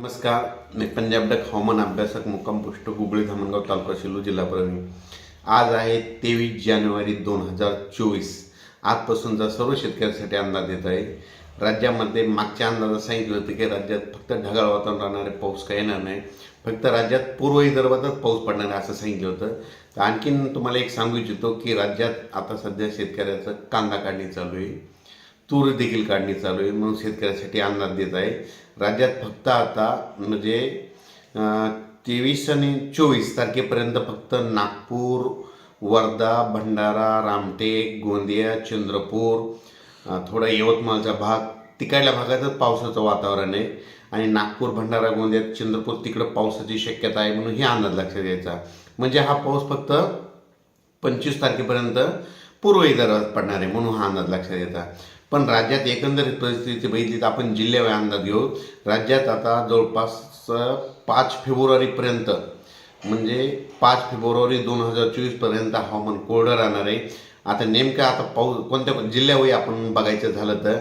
नमस्कार मी पंजाब डक हवामान अभ्यासक मुक्काम पोस्ट हुबळी धामणगाव तालुका शिलू जिल्हा परभणी आज आहे तेवीस जानेवारी दोन हजार चोवीस. आजपासून जर सर्व शेतकऱ्यांसाठी अंदाज येत आहे. राज्यामध्ये मागच्या अंदाजात सांगितलं होतं की राज्यात फक्त ढगाळ वातावरण राहणारे पाऊस काही येणार नाही. फक्त राज्यात पूर्व विदर्भातच पाऊस पडणार आहे असं सांगितलं होतं. तर आणखीन तुम्हाला एक सांगू इच्छितो की राज्यात आता सध्या शेतकऱ्याचं कांदा काढणी चालू आहे. तूर देखील काढणी चालू आहे म्हणून शेतकऱ्यासाठी अंदाज देत आहे. राज्यात फक्त आता म्हणजे तेवीस आणि चोवीस तारखेपर्यंत फक्त नागपूर वर्धा भंडारा रामटेक गोंदिया चंद्रपूर थोडा यवतमाळचा भाग तिकडल्या भागातच पावसाचं वातावरण आहे. आणि नागपूर भंडारा गोंदिया चंद्रपूर तिकडं पावसाची शक्यता आहे म्हणून हे अंदाज लक्षात घ्यायचा म्हणजे हा पाऊस फक्त पंचवीस तारखेपर्यंत पूर्व विदर्भात पडणार आहे म्हणून हा अंदाज लक्षात येतात पण राज्यात एकंदरीत परिस्थिती बघितली तर आपण जिल्ह्यावर अंदाज घेऊ. राज्यात आता जवळपास पाच फेब्रुवारीपर्यंत म्हणजे पाच फेब्रुवारी दोन हजार चोवीसपर्यंत हवामान कोरडं राहणार आहे. आता नेमकं आता पाऊस कोणत्या जिल्ह्यावर आपण बघायचं झालं तर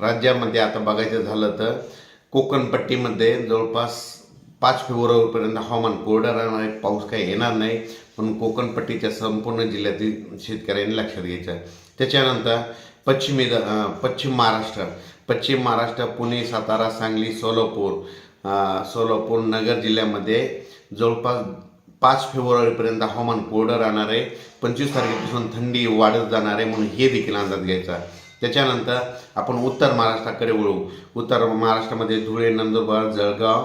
राज्यामध्ये आता बघायचं झालं तर कोकणपट्टीमध्ये जवळपास पाच फेब्रुवारीपर्यंत हवामान कोरडं राहणार आहे पाऊस काही येणार नाही पण कोकणपट्टीच्या संपूर्ण जिल्ह्यातील शेतकऱ्यांनी लक्षात घ्यायचं आहे. त्याच्यानंतर पश्चिमी पश्चिम महाराष्ट्र पश्चिम महाराष्ट्र पुणे सातारा सांगली सोलापूर सोलापूर नगर जिल्ह्यामध्ये जवळपास पाच फेब्रुवारीपर्यंत हवामान कोरडं राहणार आहे पंचवीस तारखेपासून थंडी वाढत जाणार आहे म्हणून हे देखील अंदाज घ्यायचा त्याच्यानंतर आपण उत्तर महाराष्ट्राकडे वळू. उत्तर महाराष्ट्रामध्ये धुळे नंदुरबार जळगाव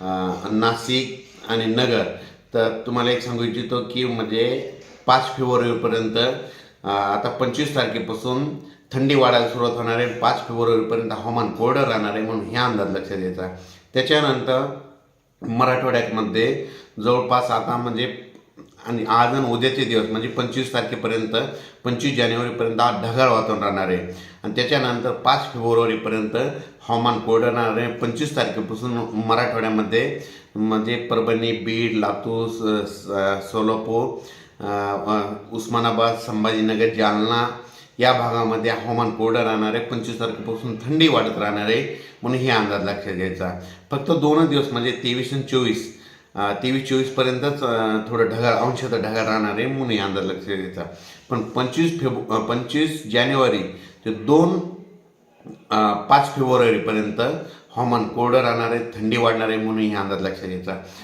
नाशिक आणि नगर. तर तुम्हाला एक सांगू इच्छितो की म्हणजे पाच फेब्रुवारीपर्यंत आता पंचवीस तारखेपासून थंडी वाढायला सुरुवात होणार आहे. पाच फेब्रुवारीपर्यंत हवामान कोरडं राहणार आहे म्हणून हे अंदाज लक्षात घ्यायचा. त्याच्यानंतर मराठवाड्यामध्ये जवळपास आता म्हणजे आणि आज आणि उद्याचे दिवस म्हणजे पंचवीस तारखेपर्यंत पंचवीस जानेवारीपर्यंत आज ढगाळ वातावरण राहणार आहे. आणि त्याच्यानंतर पाच फेब्रुवारीपर्यंत हवामान कोरडं राहणार आहे. पंचवीस तारखेपासून मराठवाड्यामध्ये म्हणजे परभणी बीड लातूर स- सोलापूर उस्मानाबाद संभाजीनगर जालना या भागामध्ये हवामान कोरडं राहणार आहे. पंचवीस तारखेपासून थंडी वाढत राहणार आहे. म्हणून हे अंदाज लक्षात घ्यायचा. फक्त दोनच दिवस म्हणजे तेवीस आणि चोवीस तेवीस चोवीसपर्यंतच थोडं ढगाळ अंशतः ढगाळ राहणार आहे मुने अंदाज लक्षात घ्यायचा पण पंचवीस फेब्रु पंचवीस जानेवारी ते दोन पाच फेब्रुवारीपर्यंत हवामान कोरडं राहणार आहे थंडी वाढणार आहे म्हणून हे अंदाज लक्षात घ्यायचा